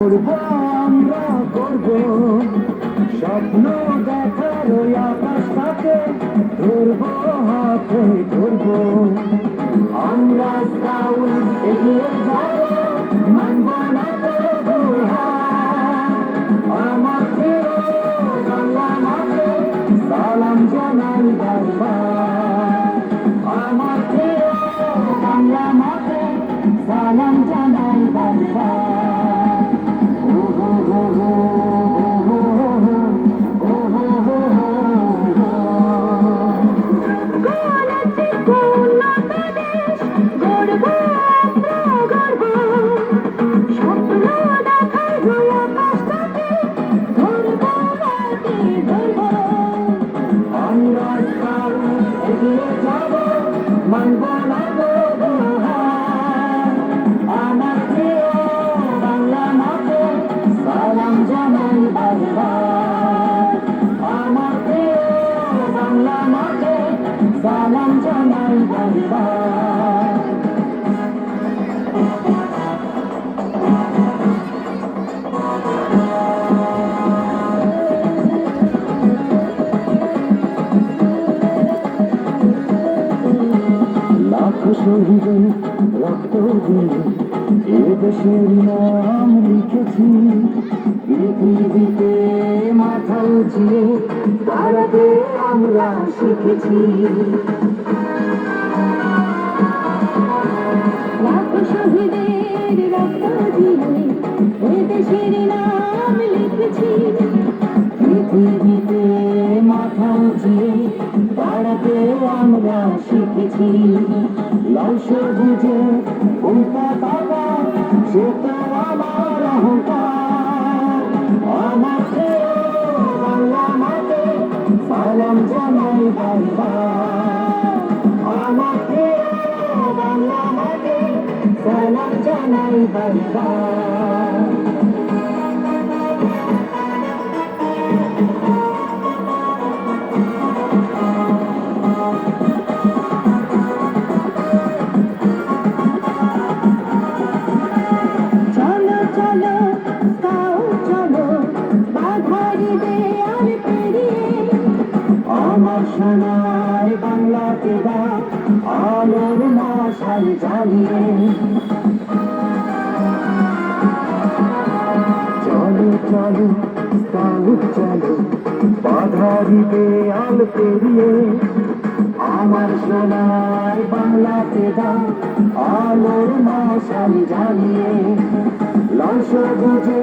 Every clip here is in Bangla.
করব আমরা করব। স্বপ্ন দেখার আকাশটাকে ধরব হাতে মানব শহীদের রক্ত দিয়ে এ দেশের নাম লিখেছি পৃথিবীতে মাথা উঁচিয়ে দাঁড়াতে আমরা শিখেছি শহীদের রক্ত দিয়ে এ দেশের নাম লিখেছি পৃথিবীতে মাথা উঁচিয়ে দাঁড়াতে আমরা শিখেছি। লাল সবুজে ওই পতাকা সে তো আমার অহংকার। আমাকে, বাংলা মাকে সালাম জানাই বারবার। আমাকে, বাংলা মাকে সালাম জানাই বারবার। আমার সোনার বাংলাতে দা আলোর মশাল জ্বালিয়ে। চলো চলো স্কাউট চলো বাধারিতে আল পেরিয়ে। আমার সোনার বাংলাতে দা আলোর মশাল জ্বালিয়ে। লাল সবুজে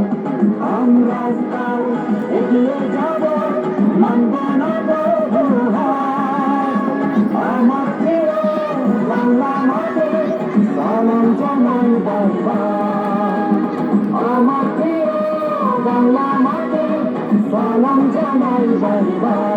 জানাই